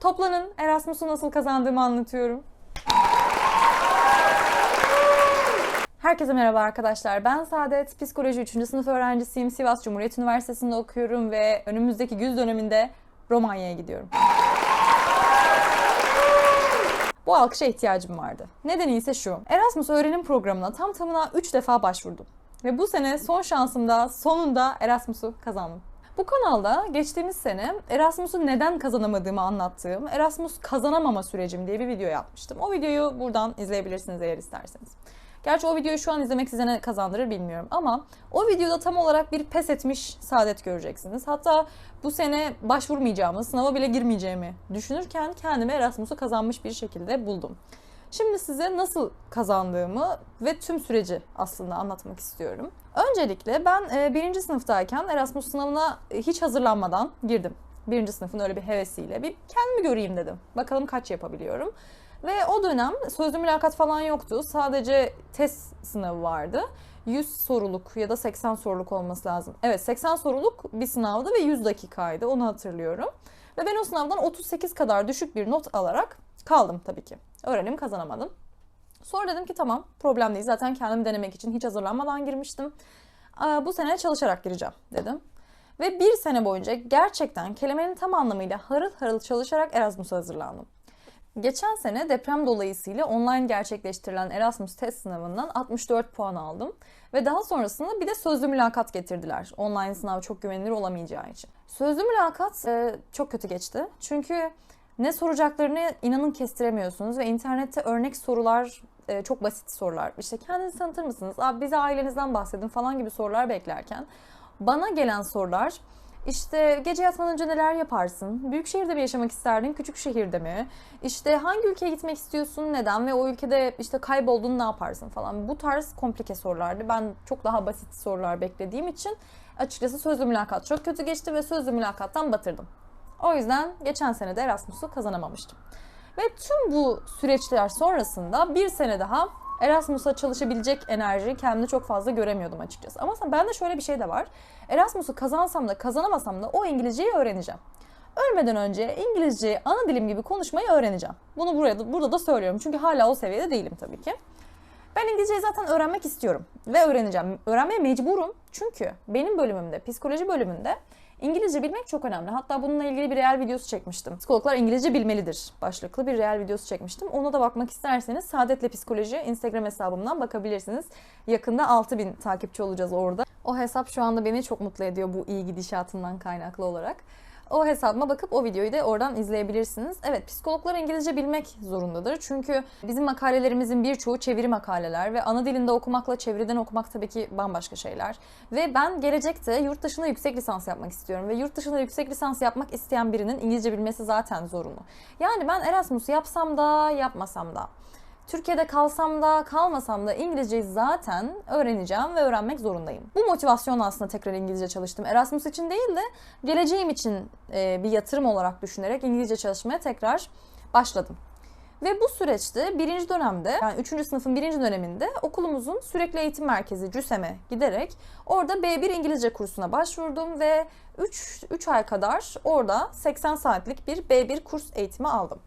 Toplanın Erasmus'u nasıl kazandığımı anlatıyorum. Herkese merhaba arkadaşlar. Ben Saadet. Psikoloji 3. sınıf öğrencisiyim. Sivas Cumhuriyet Üniversitesi'nde okuyorum ve önümüzdeki güz döneminde Romanya'ya gidiyorum. Bu alkışa ihtiyacım vardı. Nedeni ise şu. Erasmus öğrenim programına tam tamına 3 defa başvurdum. Ve bu sene son şansımda sonunda Erasmus'u kazandım. Bu kanalda geçtiğimiz sene Erasmus'u neden kazanamadığımı anlattığım Erasmus kazanamama sürecim diye bir video yapmıştım. O videoyu buradan izleyebilirsiniz eğer isterseniz. Gerçi o videoyu şu an izlemek size ne kazandırır bilmiyorum ama o videoda tam olarak bir pes etmiş saadet göreceksiniz. Hatta bu sene başvurmayacağımı, sınava bile girmeyeceğimi düşünürken kendimi Erasmus'u kazanmış bir şekilde buldum. Şimdi size nasıl kazandığımı ve tüm süreci aslında anlatmak istiyorum. Öncelikle ben e, birinci sınıftayken Erasmus sınavına e, hiç hazırlanmadan girdim. Birinci sınıfın öyle bir hevesiyle bir kendimi göreyim dedim. Bakalım kaç yapabiliyorum. Ve o dönem sözlü mülakat falan yoktu. Sadece test sınavı vardı. 100 soruluk ya da 80 soruluk olması lazım. Evet 80 soruluk bir sınavdı ve 100 dakikaydı onu hatırlıyorum. Ve ben o sınavdan 38 kadar düşük bir not alarak kaldım tabii ki. Öğrenim kazanamadım. Sonra dedim ki tamam problem değil zaten kendimi denemek için hiç hazırlanmadan girmiştim. Bu sene çalışarak gireceğim dedim. Ve bir sene boyunca gerçekten kelimenin tam anlamıyla harıl harıl çalışarak Erasmus'a hazırlandım. Geçen sene deprem dolayısıyla online gerçekleştirilen Erasmus test sınavından 64 puan aldım. Ve daha sonrasında bir de sözlü mülakat getirdiler. Online sınav çok güvenilir olamayacağı için. Sözlü mülakat e, çok kötü geçti. Çünkü ne soracaklarını inanın kestiremiyorsunuz ve internette örnek sorular e, çok basit sorular. İşte kendinizi tanıtır mısınız? Abi bize ailenizden bahsedin falan gibi sorular beklerken bana gelen sorular işte gece yatmadan önce neler yaparsın? Büyük şehirde mi yaşamak isterdin, küçük şehirde mi? İşte hangi ülkeye gitmek istiyorsun, neden ve o ülkede işte kayboldun ne yaparsın falan. Bu tarz komplike sorulardı. Ben çok daha basit sorular beklediğim için açıkçası sözlü mülakat çok kötü geçti ve sözlü mülakattan batırdım. O yüzden geçen sene de Erasmus'u kazanamamıştım. Ve tüm bu süreçler sonrasında bir sene daha Erasmus'a çalışabilecek enerji kendimde çok fazla göremiyordum açıkçası. Ama bende şöyle bir şey de var. Erasmus'u kazansam da kazanamasam da o İngilizceyi öğreneceğim. Ölmeden önce İngilizceyi ana dilim gibi konuşmayı öğreneceğim. Bunu buraya burada da söylüyorum. Çünkü hala o seviyede değilim tabii ki. Ben İngilizceyi zaten öğrenmek istiyorum ve öğreneceğim. Öğrenmeye mecburum çünkü benim bölümümde, psikoloji bölümünde İngilizce bilmek çok önemli. Hatta bununla ilgili bir real videosu çekmiştim. Psikologlar İngilizce bilmelidir başlıklı bir real videosu çekmiştim. Ona da bakmak isterseniz Saadet'le Psikoloji Instagram hesabımdan bakabilirsiniz. Yakında 6000 takipçi olacağız orada. O hesap şu anda beni çok mutlu ediyor bu iyi gidişatından kaynaklı olarak. O hesabıma bakıp o videoyu da oradan izleyebilirsiniz. Evet psikologlar İngilizce bilmek zorundadır. Çünkü bizim makalelerimizin birçoğu çeviri makaleler ve ana dilinde okumakla çeviriden okumak tabii ki bambaşka şeyler. Ve ben gelecekte yurt dışında yüksek lisans yapmak istiyorum ve yurt dışında yüksek lisans yapmak isteyen birinin İngilizce bilmesi zaten zorunlu. Yani ben Erasmus yapsam da yapmasam da Türkiye'de kalsam da kalmasam da İngilizceyi zaten öğreneceğim ve öğrenmek zorundayım. Bu motivasyonla aslında tekrar İngilizce çalıştım. Erasmus için değil de geleceğim için e, bir yatırım olarak düşünerek İngilizce çalışmaya tekrar başladım. Ve bu süreçte birinci dönemde yani üçüncü sınıfın birinci döneminde okulumuzun sürekli eğitim merkezi CÜSEM'e giderek orada B1 İngilizce kursuna başvurdum ve 3, 3 ay kadar orada 80 saatlik bir B1 kurs eğitimi aldım.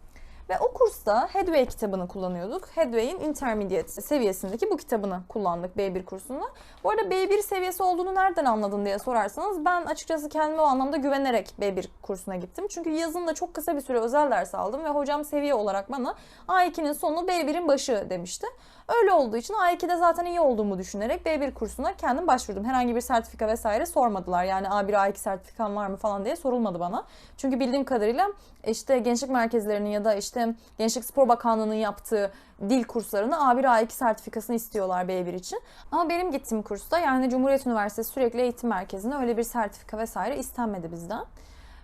Ve o kursta Headway kitabını kullanıyorduk. Headway'in intermediate seviyesindeki bu kitabını kullandık B1 kursunda. Bu arada B1 seviyesi olduğunu nereden anladın diye sorarsanız ben açıkçası kendime o anlamda güvenerek B1 kursuna gittim. Çünkü yazın da çok kısa bir süre özel ders aldım ve hocam seviye olarak bana A2'nin sonu B1'in başı demişti. Öyle olduğu için A2'de zaten iyi olduğumu düşünerek B1 kursuna kendim başvurdum. Herhangi bir sertifika vesaire sormadılar. Yani A1, A2 sertifikan var mı falan diye sorulmadı bana. Çünkü bildiğim kadarıyla işte gençlik merkezlerinin ya da işte Gençlik Spor Bakanlığı'nın yaptığı dil kurslarını A1, A2 sertifikasını istiyorlar B1 için. Ama benim gittiğim kursta yani Cumhuriyet Üniversitesi sürekli eğitim merkezinde öyle bir sertifika vesaire istenmedi bizden.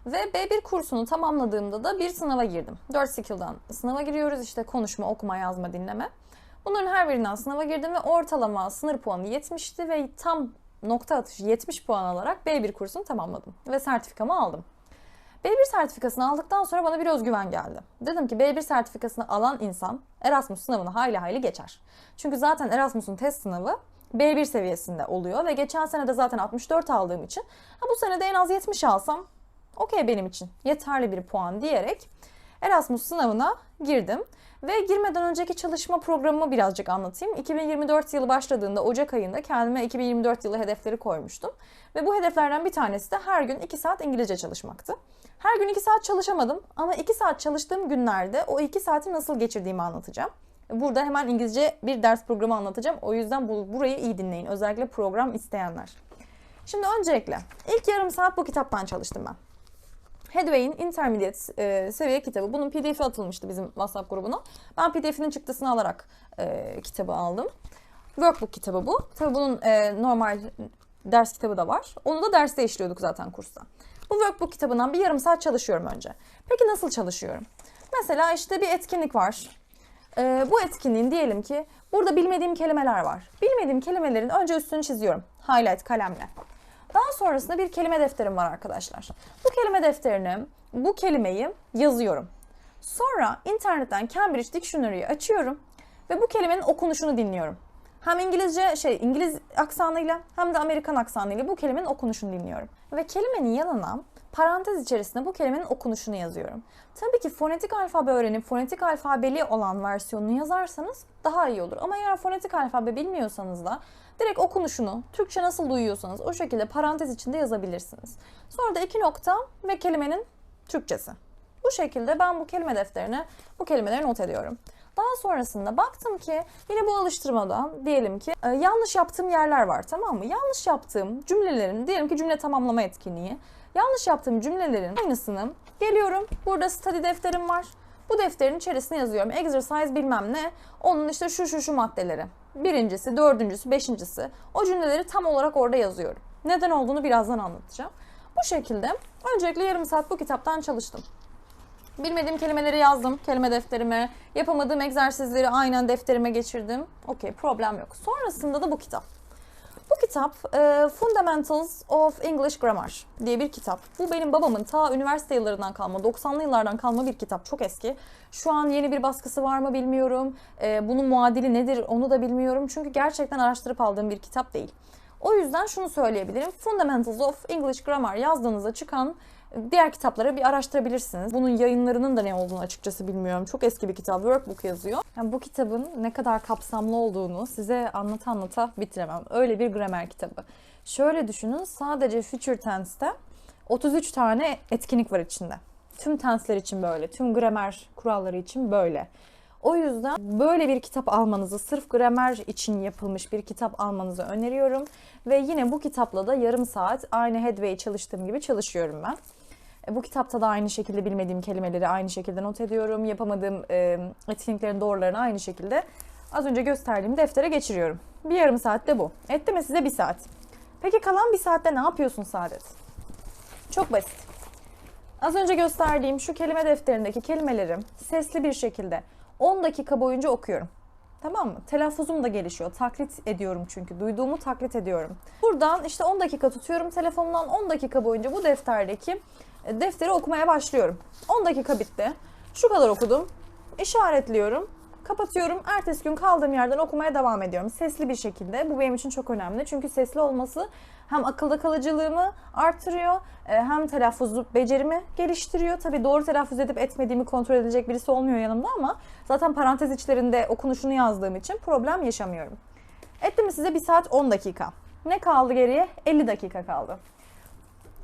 Ve B1 kursunu tamamladığımda da bir sınava girdim. 4 skill'dan sınava giriyoruz işte konuşma, okuma, yazma, dinleme. Bunların her birinden sınava girdim ve ortalama sınır puanı 70'ti ve tam nokta atışı 70 puan alarak B1 kursunu tamamladım ve sertifikamı aldım. B1 sertifikasını aldıktan sonra bana bir özgüven geldi. Dedim ki B1 sertifikasını alan insan Erasmus sınavını hayli hayli geçer. Çünkü zaten Erasmus'un test sınavı B1 seviyesinde oluyor ve geçen sene de zaten 64 aldığım için ha bu sene de en az 70 alsam okey benim için yeterli bir puan diyerek Erasmus sınavına girdim. Ve girmeden önceki çalışma programımı birazcık anlatayım. 2024 yılı başladığında Ocak ayında kendime 2024 yılı hedefleri koymuştum. Ve bu hedeflerden bir tanesi de her gün 2 saat İngilizce çalışmaktı. Her gün 2 saat çalışamadım ama 2 saat çalıştığım günlerde o 2 saati nasıl geçirdiğimi anlatacağım. Burada hemen İngilizce bir ders programı anlatacağım. O yüzden bu, burayı iyi dinleyin. Özellikle program isteyenler. Şimdi öncelikle ilk yarım saat bu kitaptan çalıştım ben. Headway'in Intermediate e, seviye kitabı. Bunun pdf'i atılmıştı bizim WhatsApp grubuna. Ben pdf'inin çıktısını alarak e, kitabı aldım. Workbook kitabı bu. Tabii bunun e, normal ders kitabı da var. Onu da derste işliyorduk zaten kursta. Bu workbook kitabından bir yarım saat çalışıyorum önce. Peki nasıl çalışıyorum? Mesela işte bir etkinlik var. Ee, bu etkinliğin diyelim ki burada bilmediğim kelimeler var. Bilmediğim kelimelerin önce üstünü çiziyorum. Highlight kalemle. Daha sonrasında bir kelime defterim var arkadaşlar. Bu kelime defterine bu kelimeyi yazıyorum. Sonra internetten Cambridge Dictionary'yi açıyorum ve bu kelimenin okunuşunu dinliyorum. Hem İngilizce şey İngiliz aksanıyla hem de Amerikan aksanıyla bu kelimenin okunuşunu dinliyorum. Ve kelimenin yanına parantez içerisinde bu kelimenin okunuşunu yazıyorum. Tabii ki fonetik alfabe öğrenip fonetik alfabeli olan versiyonunu yazarsanız daha iyi olur. Ama eğer fonetik alfabe bilmiyorsanız da direkt okunuşunu, Türkçe nasıl duyuyorsanız o şekilde parantez içinde yazabilirsiniz. Sonra da iki nokta ve kelimenin Türkçesi. Bu şekilde ben bu kelime defterine bu kelimeleri not ediyorum. Daha sonrasında baktım ki yine bu alıştırmada diyelim ki e, yanlış yaptığım yerler var tamam mı? Yanlış yaptığım cümlelerin diyelim ki cümle tamamlama etkinliği. Yanlış yaptığım cümlelerin aynısını geliyorum. Burada study defterim var. Bu defterin içerisine yazıyorum. Exercise bilmem ne. Onun işte şu şu şu maddeleri. Birincisi, dördüncüsü, beşincisi. O cümleleri tam olarak orada yazıyorum. Neden olduğunu birazdan anlatacağım. Bu şekilde öncelikle yarım saat bu kitaptan çalıştım. Bilmediğim kelimeleri yazdım kelime defterime. Yapamadığım egzersizleri aynen defterime geçirdim. Okey problem yok. Sonrasında da bu kitap. Bu kitap e, Fundamentals of English Grammar diye bir kitap. Bu benim babamın ta üniversite yıllarından kalma, 90'lı yıllardan kalma bir kitap. Çok eski. Şu an yeni bir baskısı var mı bilmiyorum. E, bunun muadili nedir onu da bilmiyorum. Çünkü gerçekten araştırıp aldığım bir kitap değil. O yüzden şunu söyleyebilirim. Fundamentals of English Grammar yazdığınızda çıkan diğer kitapları bir araştırabilirsiniz. Bunun yayınlarının da ne olduğunu açıkçası bilmiyorum. Çok eski bir kitap. Workbook yazıyor. Yani bu kitabın ne kadar kapsamlı olduğunu size anlata anlata bitiremem. Öyle bir gramer kitabı. Şöyle düşünün sadece Future Tense'te 33 tane etkinlik var içinde. Tüm tensler için böyle, tüm gramer kuralları için böyle. O yüzden böyle bir kitap almanızı, sırf gramer için yapılmış bir kitap almanızı öneriyorum. Ve yine bu kitapla da yarım saat aynı Headway çalıştığım gibi çalışıyorum ben. E, bu kitapta da aynı şekilde bilmediğim kelimeleri aynı şekilde not ediyorum. Yapamadığım e, etkinliklerin doğrularını aynı şekilde az önce gösterdiğim deftere geçiriyorum. Bir yarım saatte bu. Etti mi size bir saat? Peki kalan bir saatte ne yapıyorsun Saadet? Çok basit. Az önce gösterdiğim şu kelime defterindeki kelimeleri sesli bir şekilde 10 dakika boyunca okuyorum. Tamam mı? Telaffuzum da gelişiyor. Taklit ediyorum çünkü. Duyduğumu taklit ediyorum. Buradan işte 10 dakika tutuyorum. Telefonumdan 10 dakika boyunca bu defterdeki defteri okumaya başlıyorum. 10 dakika bitti. Şu kadar okudum. İşaretliyorum. Kapatıyorum. Ertesi gün kaldığım yerden okumaya devam ediyorum. Sesli bir şekilde. Bu benim için çok önemli. Çünkü sesli olması hem akılda kalıcılığımı artırıyor e, hem telaffuz becerimi geliştiriyor. Tabii doğru telaffuz edip etmediğimi kontrol edecek birisi olmuyor yanımda ama zaten parantez içlerinde okunuşunu yazdığım için problem yaşamıyorum. Etti mi size 1 saat 10 dakika. Ne kaldı geriye? 50 dakika kaldı.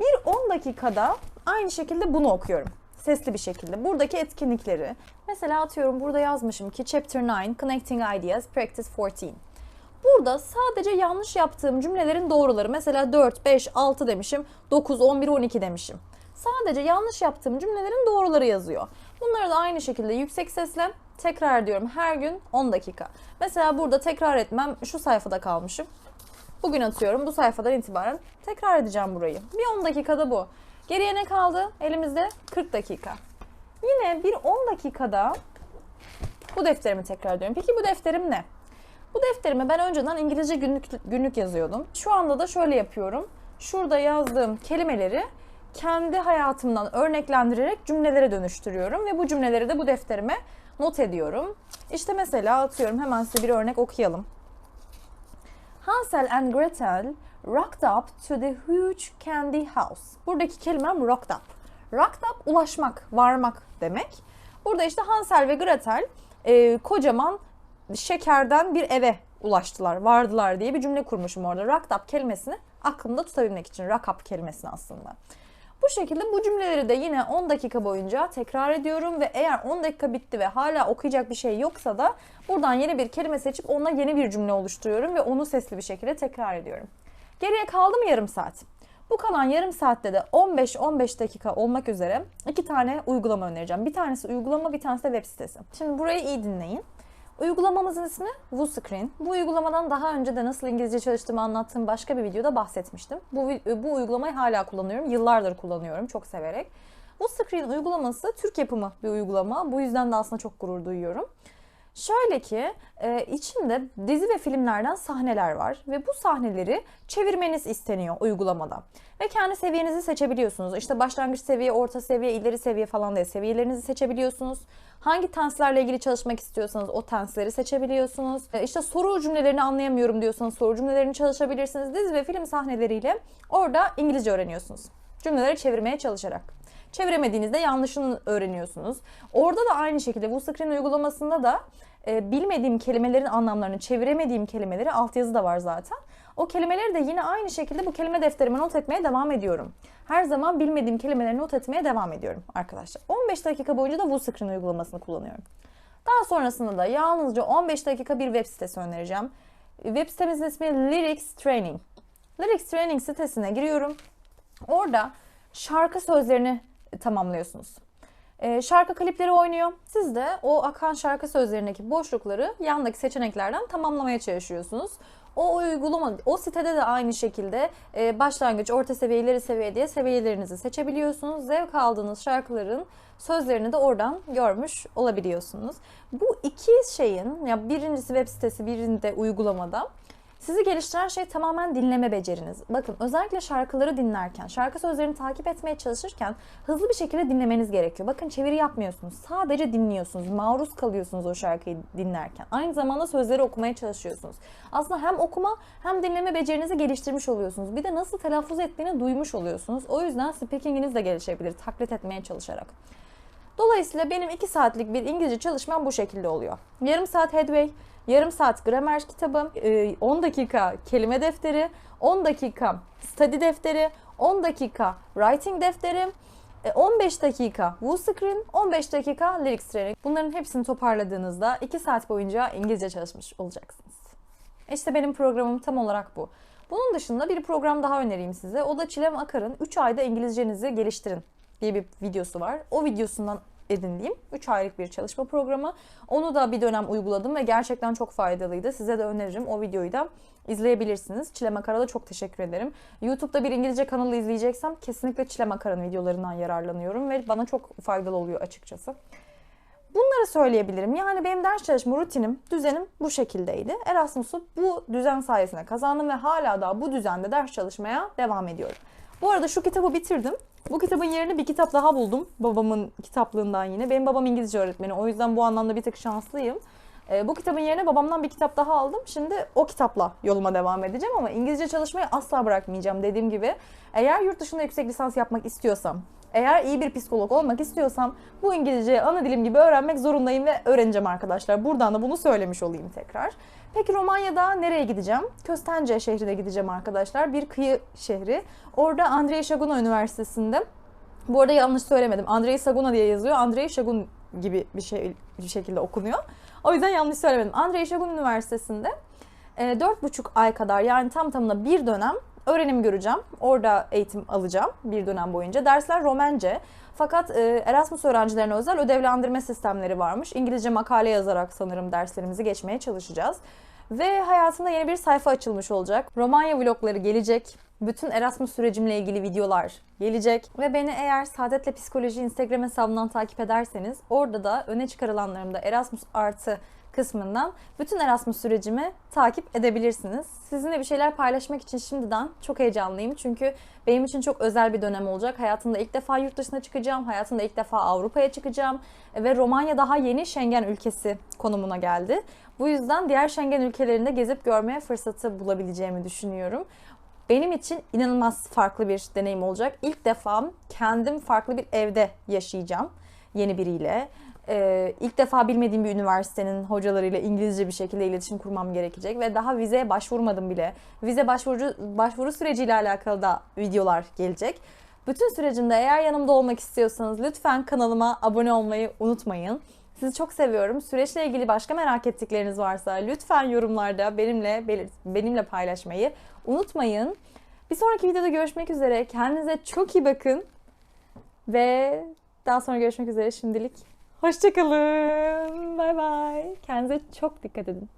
Bir 10 dakikada aynı şekilde bunu okuyorum. Sesli bir şekilde. Buradaki etkinlikleri. Mesela atıyorum burada yazmışım ki Chapter 9 Connecting Ideas Practice 14. Burada sadece yanlış yaptığım cümlelerin doğruları. Mesela 4, 5, 6 demişim. 9, 11, 12 demişim. Sadece yanlış yaptığım cümlelerin doğruları yazıyor. Bunları da aynı şekilde yüksek sesle tekrar ediyorum her gün 10 dakika. Mesela burada tekrar etmem şu sayfada kalmışım. Bugün atıyorum bu sayfadan itibaren tekrar edeceğim burayı. Bir 10 dakikada bu. Geriye ne kaldı? Elimizde 40 dakika. Yine bir 10 dakikada bu defterimi tekrar ediyorum. Peki bu defterim ne? Bu defterime ben önceden İngilizce günlük, günlük yazıyordum. Şu anda da şöyle yapıyorum. Şurada yazdığım kelimeleri kendi hayatımdan örneklendirerek cümlelere dönüştürüyorum ve bu cümleleri de bu defterime not ediyorum. İşte mesela atıyorum hemen size bir örnek okuyalım. Hansel and Gretel rocked up to the huge candy house. Buradaki kelimem rocked up. Rocked up ulaşmak, varmak demek. Burada işte Hansel ve Gretel e, kocaman şekerden bir eve ulaştılar, vardılar diye bir cümle kurmuşum orada. Raktap kelimesini aklımda tutabilmek için. Rakap kelimesini aslında. Bu şekilde bu cümleleri de yine 10 dakika boyunca tekrar ediyorum ve eğer 10 dakika bitti ve hala okuyacak bir şey yoksa da buradan yeni bir kelime seçip onunla yeni bir cümle oluşturuyorum ve onu sesli bir şekilde tekrar ediyorum. Geriye kaldı mı yarım saat? Bu kalan yarım saatte de 15-15 dakika olmak üzere iki tane uygulama önereceğim. Bir tanesi uygulama, bir tanesi de web sitesi. Şimdi burayı iyi dinleyin. Uygulamamızın ismi WooScreen. Bu uygulamadan daha önce de nasıl İngilizce çalıştığımı anlattığım başka bir videoda bahsetmiştim. Bu, bu uygulamayı hala kullanıyorum. Yıllardır kullanıyorum çok severek. WooScreen uygulaması Türk yapımı bir uygulama. Bu yüzden de aslında çok gurur duyuyorum. Şöyle ki e, içinde dizi ve filmlerden sahneler var ve bu sahneleri çevirmeniz isteniyor uygulamada. Ve kendi seviyenizi seçebiliyorsunuz. İşte başlangıç seviye, orta seviye, ileri seviye falan diye seviyelerinizi seçebiliyorsunuz. Hangi tenslerle ilgili çalışmak istiyorsanız o tensleri seçebiliyorsunuz. E, işte soru cümlelerini anlayamıyorum diyorsanız soru cümlelerini çalışabilirsiniz. Dizi ve film sahneleriyle orada İngilizce öğreniyorsunuz. Cümleleri çevirmeye çalışarak. Çeviremediğinizde yanlışını öğreniyorsunuz. Orada da aynı şekilde bu screen uygulamasında da e, bilmediğim kelimelerin anlamlarını, çeviremediğim kelimeleri altyazı da var zaten. O kelimeleri de yine aynı şekilde bu kelime defterime not etmeye devam ediyorum. Her zaman bilmediğim kelimeleri not etmeye devam ediyorum arkadaşlar. 15 dakika boyunca da WooScreen uygulamasını kullanıyorum. Daha sonrasında da yalnızca 15 dakika bir web sitesi önereceğim. Web sitemizin ismi Lyrics Training. Lyrics Training sitesine giriyorum. Orada şarkı sözlerini tamamlıyorsunuz. Ee, şarkı klipleri oynuyor. Siz de o akan şarkı sözlerindeki boşlukları yandaki seçeneklerden tamamlamaya çalışıyorsunuz. O uygulama, o sitede de aynı şekilde e, başlangıç, orta seviye, ileri seviye diye seviyelerinizi seçebiliyorsunuz. Zevk aldığınız şarkıların sözlerini de oradan görmüş olabiliyorsunuz. Bu iki şeyin, ya birincisi web sitesi, birinde uygulamada sizi geliştiren şey tamamen dinleme beceriniz. Bakın özellikle şarkıları dinlerken, şarkı sözlerini takip etmeye çalışırken hızlı bir şekilde dinlemeniz gerekiyor. Bakın çeviri yapmıyorsunuz. Sadece dinliyorsunuz. Maruz kalıyorsunuz o şarkıyı dinlerken. Aynı zamanda sözleri okumaya çalışıyorsunuz. Aslında hem okuma hem dinleme becerinizi geliştirmiş oluyorsunuz. Bir de nasıl telaffuz ettiğini duymuş oluyorsunuz. O yüzden speakinginiz de gelişebilir taklit etmeye çalışarak. Dolayısıyla benim 2 saatlik bir İngilizce çalışmam bu şekilde oluyor. Yarım saat headway, yarım saat gramer kitabı, 10 e, dakika kelime defteri, 10 dakika study defteri, 10 dakika writing defteri, 15 e, dakika WooScreen, 15 dakika Lyrics Training. Bunların hepsini toparladığınızda 2 saat boyunca İngilizce çalışmış olacaksınız. İşte benim programım tam olarak bu. Bunun dışında bir program daha önereyim size. O da Çilem Akar'ın 3 ayda İngilizcenizi geliştirin diye bir videosu var. O videosundan edindiğim 3 aylık bir çalışma programı. Onu da bir dönem uyguladım ve gerçekten çok faydalıydı. Size de öneririm. O videoyu da izleyebilirsiniz. Çile Makara'da çok teşekkür ederim. YouTube'da bir İngilizce kanalı izleyeceksem kesinlikle Çile Makara'nın videolarından yararlanıyorum ve bana çok faydalı oluyor açıkçası. Bunları söyleyebilirim. Yani benim ders çalışma rutinim, düzenim bu şekildeydi. Erasmus'u bu düzen sayesinde kazandım ve hala daha bu düzende ders çalışmaya devam ediyorum. Bu arada şu kitabı bitirdim. Bu kitabın yerine bir kitap daha buldum. Babamın kitaplığından yine. Benim babam İngilizce öğretmeni. O yüzden bu anlamda bir tık şanslıyım. E, bu kitabın yerine babamdan bir kitap daha aldım. Şimdi o kitapla yoluma devam edeceğim ama İngilizce çalışmayı asla bırakmayacağım dediğim gibi. Eğer yurt dışında yüksek lisans yapmak istiyorsam, eğer iyi bir psikolog olmak istiyorsam bu İngilizceyi ana dilim gibi öğrenmek zorundayım ve öğreneceğim arkadaşlar. Buradan da bunu söylemiş olayım tekrar. Peki Romanya'da nereye gideceğim? Köstence şehrine gideceğim arkadaşlar. Bir kıyı şehri. Orada Andrei Şaguna Üniversitesi'nde bu arada yanlış söylemedim. Andrei Saguna diye yazıyor. Andrei Şagun gibi bir şey bir şekilde okunuyor. O yüzden yanlış söylemedim. Andrei Şagun Üniversitesi'nde e, 4,5 ay kadar yani tam tamına bir dönem öğrenim göreceğim. Orada eğitim alacağım bir dönem boyunca. Dersler Romence. Fakat e, Erasmus öğrencilerine özel ödevlendirme sistemleri varmış. İngilizce makale yazarak sanırım derslerimizi geçmeye çalışacağız. Ve hayatında yeni bir sayfa açılmış olacak. Romanya vlogları gelecek. Bütün Erasmus sürecimle ilgili videolar gelecek. Ve beni eğer Saadet'le Psikoloji Instagram hesabından takip ederseniz orada da öne çıkarılanlarımda Erasmus artı kısmından bütün Erasmus sürecimi takip edebilirsiniz. Sizinle bir şeyler paylaşmak için şimdiden çok heyecanlıyım. Çünkü benim için çok özel bir dönem olacak. Hayatımda ilk defa yurt dışına çıkacağım. Hayatımda ilk defa Avrupa'ya çıkacağım. Ve Romanya daha yeni Schengen ülkesi konumuna geldi. Bu yüzden diğer Schengen ülkelerinde gezip görmeye fırsatı bulabileceğimi düşünüyorum. Benim için inanılmaz farklı bir deneyim olacak. İlk defa kendim farklı bir evde yaşayacağım. yeni biriyle. Ee, ilk defa bilmediğim bir üniversitenin hocalarıyla İngilizce bir şekilde iletişim kurmam gerekecek ve daha vizeye başvurmadım bile. Vize başvuru, başvuru süreciyle alakalı da videolar gelecek. Bütün sürecinde eğer yanımda olmak istiyorsanız lütfen kanalıma abone olmayı unutmayın. Sizi çok seviyorum. Süreçle ilgili başka merak ettikleriniz varsa lütfen yorumlarda benimle benimle paylaşmayı unutmayın. Bir sonraki videoda görüşmek üzere. Kendinize çok iyi bakın. Ve daha sonra görüşmek üzere şimdilik. Hoşçakalın. Bay bay. Kendinize çok dikkat edin.